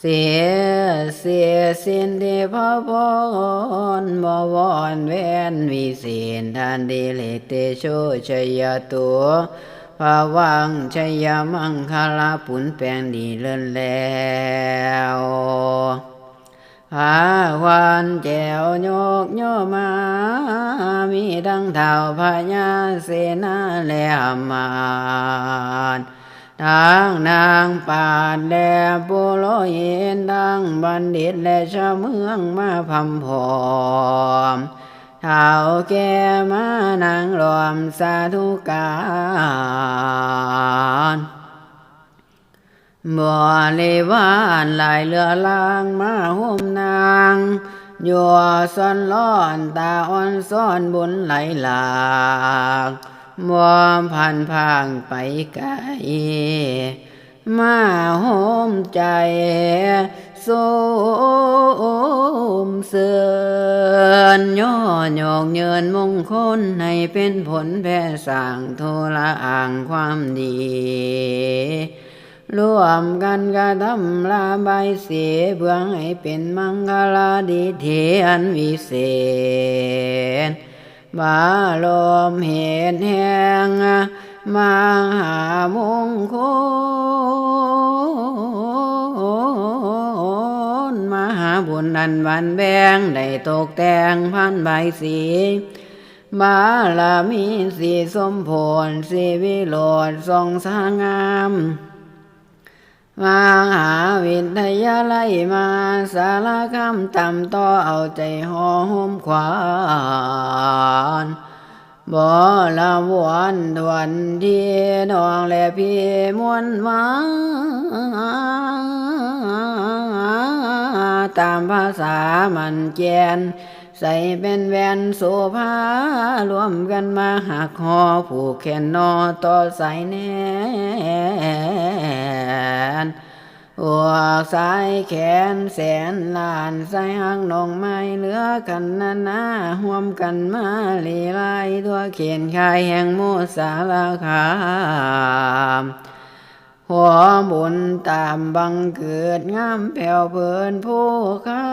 เสียเสียสินที่พระพรบวรเวนวิเศษทันดีเลเตโชชยตัวภาวังชยมังคลาปุนแปลงดีเลินแล้วพาควันแจวโยกโยมา มีดังเท่าพญาเสนาแลมาน ทางนางปาดแลปุโรหินดังบัณฑิตและชาวเมืองมาพำพอมเท่าแก่มานางรวมสาธุการบ่ริวารหลายเรือลางมาห่มนางยัวซ้อนร้อนตาอ่อนซ้อนบุญไหลหลาก มอมพันพางไปไกลมาโหมใจโสมเสือนย่อหยอกเยินมงคลให้เป็นผลแพ่สั่งโทละอ่างความดีร่วมกันกระทำลาใบายเสียเบื้องให้เป็นมังคลาดีเทียนวิเศษ บาลมเหตุแห่งมหามงคลมหาบุญนันวันแบงได้ตกแต่งพันใบสีบาลามีสีสมผลสีวิโรดทรงสางาม มหาวิทยาลัยมาสารคำต่ำต่อเอาใจหอมขวานบ่ละวันทวนที่นองและพี่มวนมาตามภาษามันแจนใส่เป็นแวนโสภารวมกันมาหักคอผูกแขนนอต่อสายแน่ นอวกสายแขนแสนลานสายหางนองไม้เหลือกันนานาห่วมกันมาลีลายตัวเขียนคายแห่งโมสาลาคามหัวบุญตามบังเกิดงามแผ่วเพลินผู้ค้า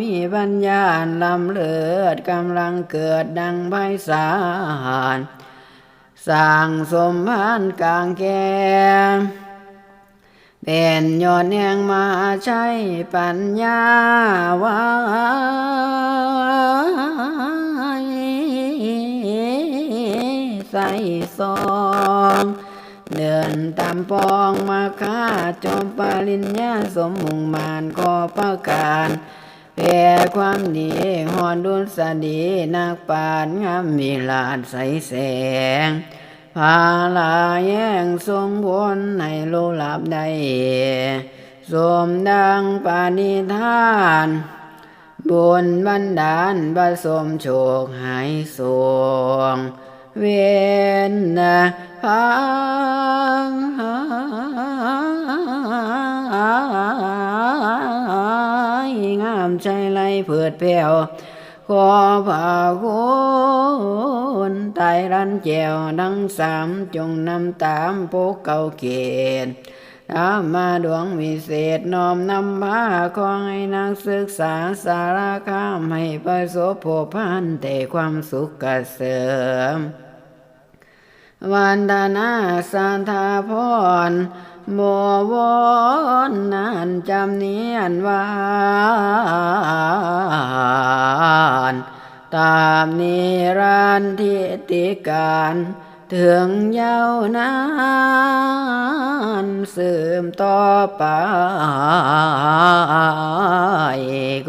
มีปัญญาลำเลิศกำลังเกิดดังไพศาล สร้างสมพานกลางแกงเป็นยอดแห่งมาใช้ปัญญาวายใส่ซองเดินตามปองมาค้าจอมปริญญาสมมุงมานขอประการ แผ่ความดีหอนดุลสดีนักปานงามมีลาดใสแสงพาลาแย่งทรงผลในโลหลับใดสมดังปานิธานบุญบันดาลผสมโชคหายสวงเวนพัง งามใจไหลเผิดแผ่วขอพาคุณไตรันแจวดังสามจงนำตามโปกเก่าเกณฑ์ตามมาดวงวิเศษน้อมนำพาของให้นักศึกษาสารคามให้ประสบพบพันแต่ความสุขเกษมวันดานาสันทาพร โมวอนนานจำเนียนวานตามนิรันทิติการถึงยาวนานสืบต่อไป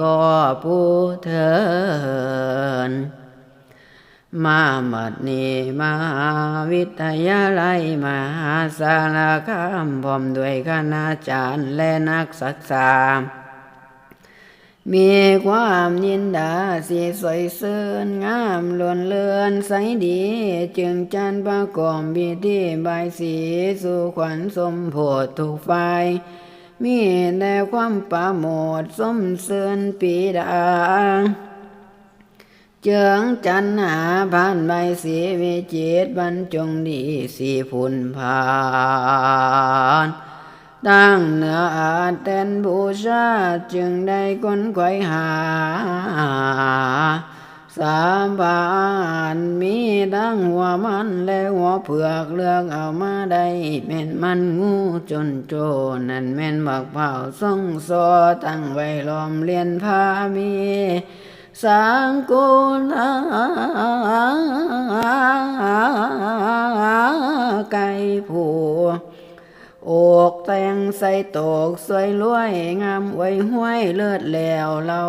ก็ผู้เถิน มาบัดนี้มหาวิทยาลัยมหาสารคามพร้อมด้วยคณาจารย์และนักศึกษา มีความยินดาสีสวยเสื่นงามล้วนเลือนใสดี จึงจันประกอบพิธีใบายสีสู่ขวัญสมโพธทุกฝ่ายมีแต่ความประโมทสมเสื่นปีดา เจืองจันหาผ่านใบสีวิจิตบรรจงดีสีพุนพานตั้งเนื้ออาจแตนบูชาจึงได้ก้นไขวหา สามบานมีทั้งหัวมันและหัวเผือกเลือกเอามาได้แม่นมันงูจนโจนั่นแม่นบักเผาส่งโซตั้งไว้ล้อมเลียนพามี สังกุลาไก่ผูอกแต่งใส่ตกสวยรวยงามไว้ห้วยเลือดแล้วเรา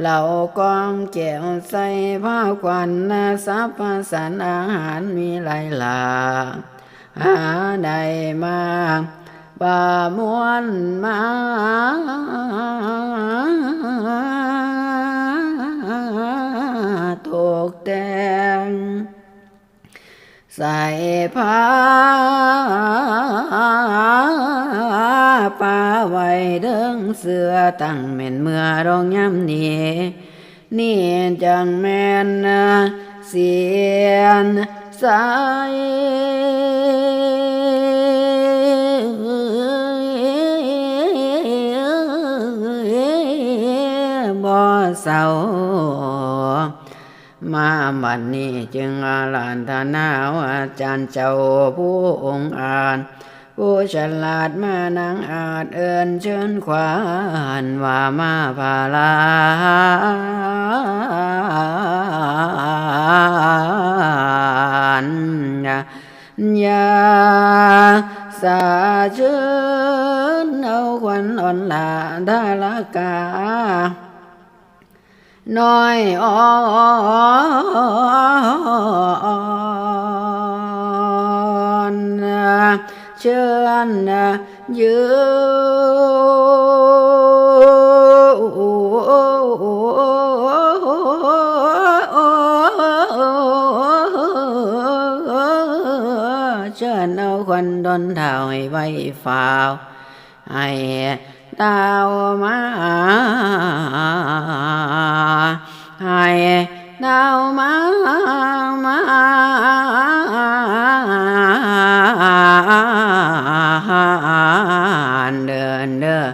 เหล่ากองแก้วใส่ผ้าควันนาสัพพสารอาหารมีหลายหลากหาได้มากป่ามวนมา ตกแต่งใส่ผ้าป่าไว้เดิงเสือตั้งแม่นเมื่อรองย้ำนี้นี่จังแม่นเสียนสายบ่เศร้า มาบัดนนี้จึงอาลานธนาอาจารย์เจ้าผู้องค์อาจผู้ฉลาดมานังอาจเอินเชิญขวานว่ามาพาลานยาสาเชิญเอาควันอ่อนลาดาลกาน้อยอ่อนเชิญยืเชิญเอา ควันดนเท่าให้ไว้ฝ่าวให้ ดาวมาให้ดามามาเดินเด้อ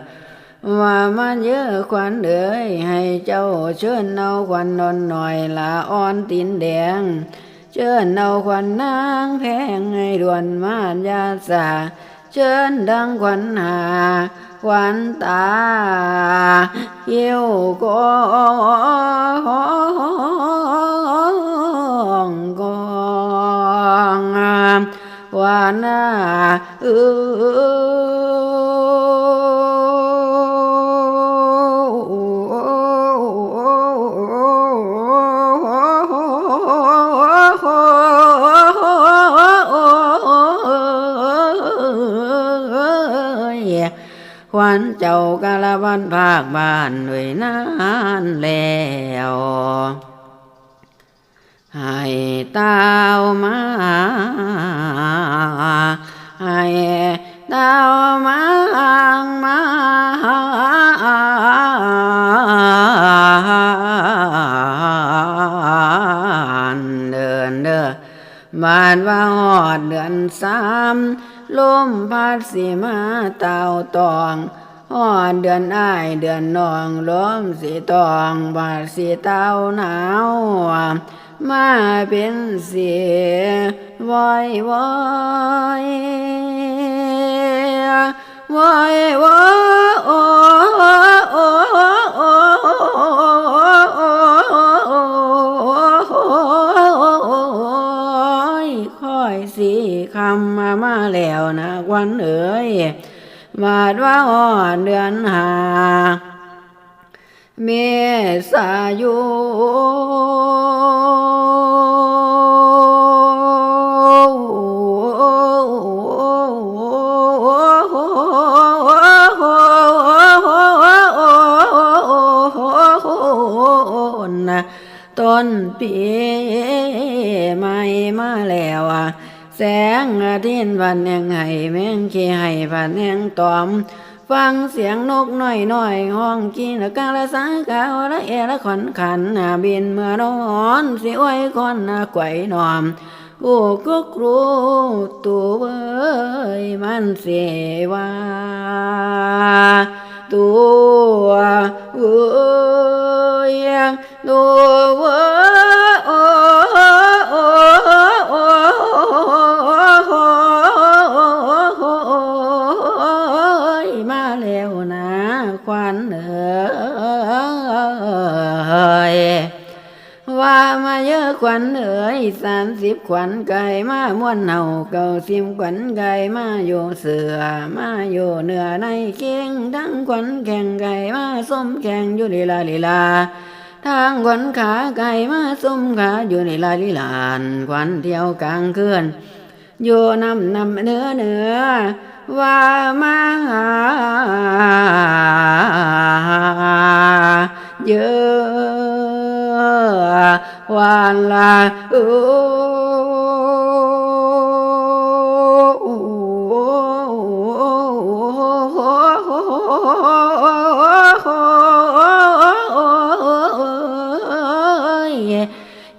ว่ามันเยอะควันเอ้ยให้เจ้าเชิญเอาควันนอนหน่อยละอ่อนตีนแดง เชิญเอาควันนางแพงให้ด่วนมานยาสาเชิญดังควันหา ขวันตาเยี่ยวกองกองวานาเอาคบ้านด้วยนานแล้วให้เต้ามาให้เต้ามามาเดินเด้อบ้านว่าหอดเดือนสามลมพัดสีมาเต่าตอง หอดเดือนอ้ายเดือนนองลมสีตองบาดสีเต่าหนาวมาเป็นเสียวอยวอยวอยวอยคอยสีคำมามาแล้วนะวันเอ๋ย วาดว่าอ่อนเดือนหา เมษายนต้นปีไม่มาแล้วอะ แสงอาทิตย์วันแห่งไห้แมงขี้ไห้พันแห่งตอม ฟังเสียงนกน้อยน้อยห้องกินละกาละสากาวละเอละขอนขันน่ะบินเมื่อนอนสิอ้อยคอนน่ะไกวนอมกูก็ครูตัวเว้ยมันเสวาตัวเว้ยตัวเว้ย สามสิบขวัญไก่มาม้วนเน่าเก่าสิมขวัญไก่มาอยู่เสือมาอยู่เหนือในเคียงทั้งขวัญแข่งไก่มาส้มแข่งอยู่ลีลาลีลาทางขวัญขาไก่มาส้มขาอยู่ลีลาลีลานขวัญเที่ยวกลางคืนอยู่นำนำเนื้อเนื้อว่ามาหาเยอะ วันละโอ้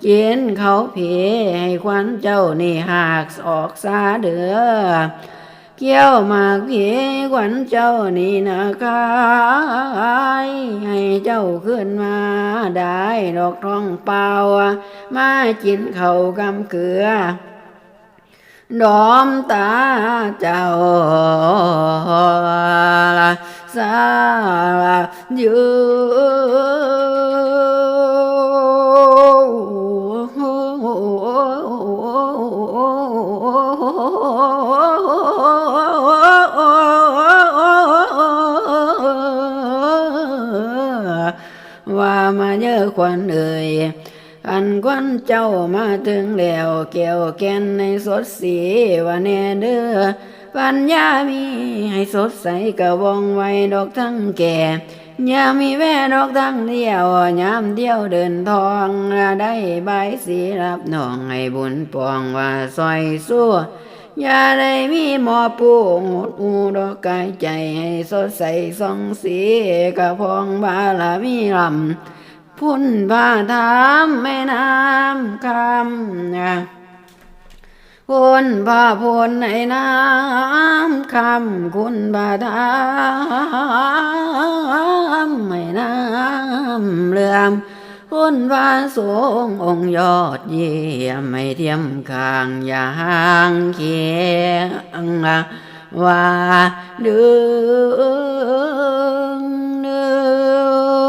เย็นเขาเพให้ควัน เกี่ยวหมากเพีขวัญเจ้านี่นะคายให้เจ้าขึ้นมาได้ดอกทองเปล่า มาจินเขากำเกลือ ดอมตาเจ้าละสาอยู่ว่ มาเยอะควันเอ่ยอันควันเจ้ามาถึงแล้วเกี่ยวแกนในสดสีว่าแน่เด้อปัญญามีให้สดใสกะวองไว้ดอกทั้งแก่ยามมีแว่ดอกทั้งเดียวยามเดียวเดินทองได้ใบสีรับน้องให้บุญปองว่าซอยสู้อย่าได้มีหมอปูหดอูดอกกายใจให้สดใสสองสีกะพองบาลามีลำ พุ่นบาทามแม่น้ำคำนะพุ่นบาพุ่นในน้ำคำคุณบาทามแม่น้ำเลื่อมคุณพระสงองค์ยอดเยี่ยมไม่เทียมข้างอย่าห่างเคียงว่าดึงดิม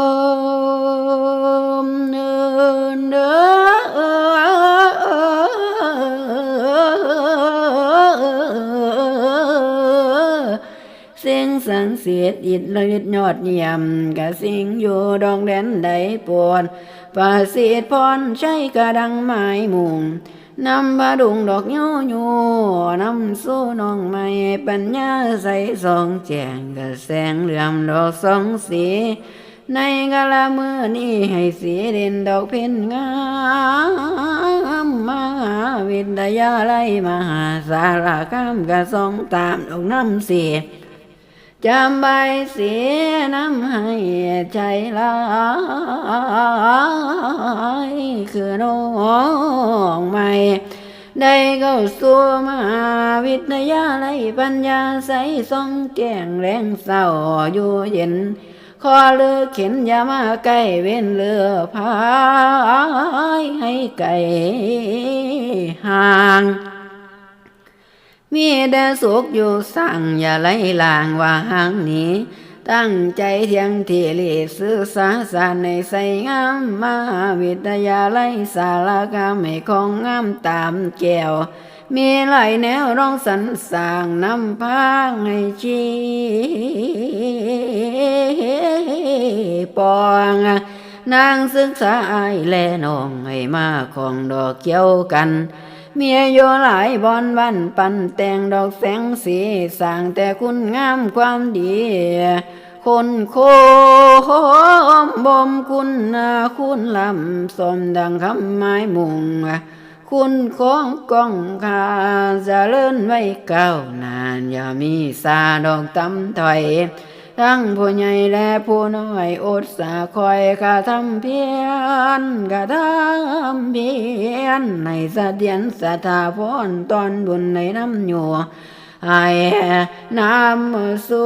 สังเสียดอิดละลิดยอดเยี่ยมกะสิงอยู่ดองแดนใดปวดประสิทธิ์พรใช้กระดังไม้มุงนำบาดุงดอกยูยูนำสู้น้องไม้ปัญญาใสสองแจงกะแสงเหลื่อมดอกสองสีในกะละมือนี้ให้สีเด่นดอกเพ็ญงามมหาวิทยาลัยมหาสารคามกะสองตามดอกน้ำเสีย จำใบเสียน้ำให้ใจลายคือน้องใหม่ ได้เข้าสู่มหาวิทยาลัยปัญญาใสส่องแก้งแรงเศร้าอยู่เย็นขอเลือกเข็นอย่ามาใกล้เว้นเลือพายให้ไกลห่าง มีแต่สุขอยู่สั่งอย่าไหลลางว่าหางหนี้ตั้งใจเทียงเที่ลีสื่อสาสารในใสงามมาวิทยาลัยสารคามให้ของงามตามแก้ว มีหลายแนวร้องสรรสางนำพางให้ชีปองนางศึกษาอายแลนองให้มาของดอกเกี่ยวกัน เมียโยหลายบอนวันปันแต่งดอกแสงสีสร้างแต่คุณงามความดี คนโคมบ่มคุณนาคุณลำสมดังคำไม้มุง คุณของกองคาจะเลื่อนไว้เก้านาน อย่ามีสาดอกตำถอย ทั้งผู้ใหญ่และผู้น้อยอดสาคอยกระทำเพียรกระทำเพียรในสะเดียนสถาพรตอนบุญในน้ำหยัวไอ้น้ำสู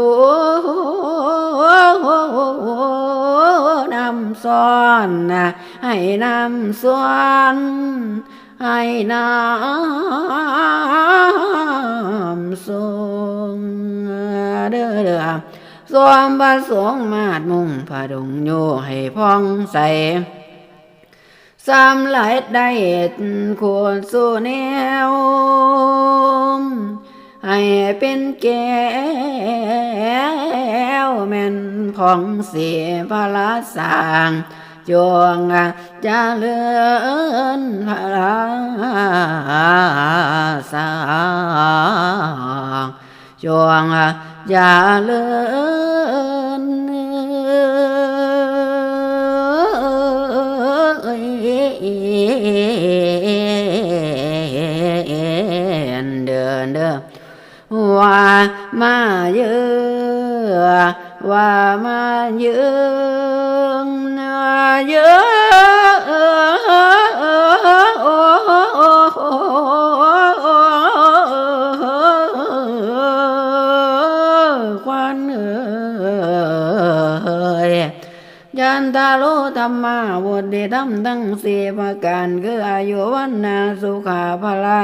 น้ำซ้อนนะให้น้ำซ้อนให้น้ำสูงเด้อเด้อ สวมประสงค์มาดมุ่งผาดุงโยให้พองใสสามหลายได้ควรสู่แนว ให้เป็นแก้วแม่นพองเสียพระลาสางจวงจะเลื่อนพระลาสางจวง อย่าเลื่นเดินเด้อว่ามาเยอะว่ามาเยอะเยอะ นตาโลธรรมาวุฒิธรรมทั้งสี่ประการคืออายุวันนาสุขาภลา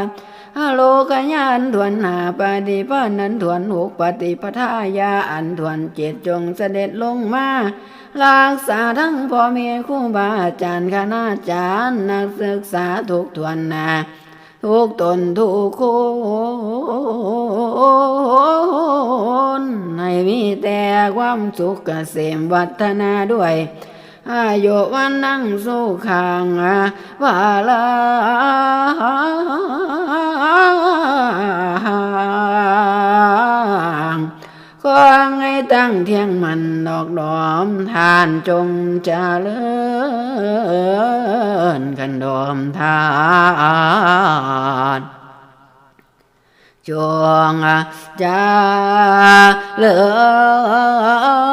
ฮัลโลกญาณถวนหาปฏิปานันถวนหกปฏิปทายาอันถวนเจ็ดจงเสด็จลงมารักษาทั้งพ่อแม่ครูบาอาจารย์คณาจารย์นักศึกษาทุกทวนนาทุกตนทุกคนให้มีแต่ความสุขเกษมวัฒนาด้วย อายุวันนั่งสู้ขางวาลาขอให้ตั้งเที่ยงมันดอกดอมทานจงเจริญกันดอมทานจงจะเลิน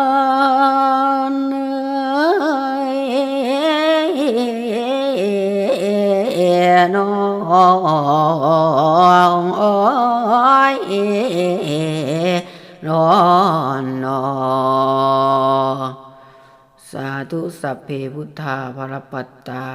องโอ้ยนอนนอสาธุสัพเพพุทธาภรปัตตา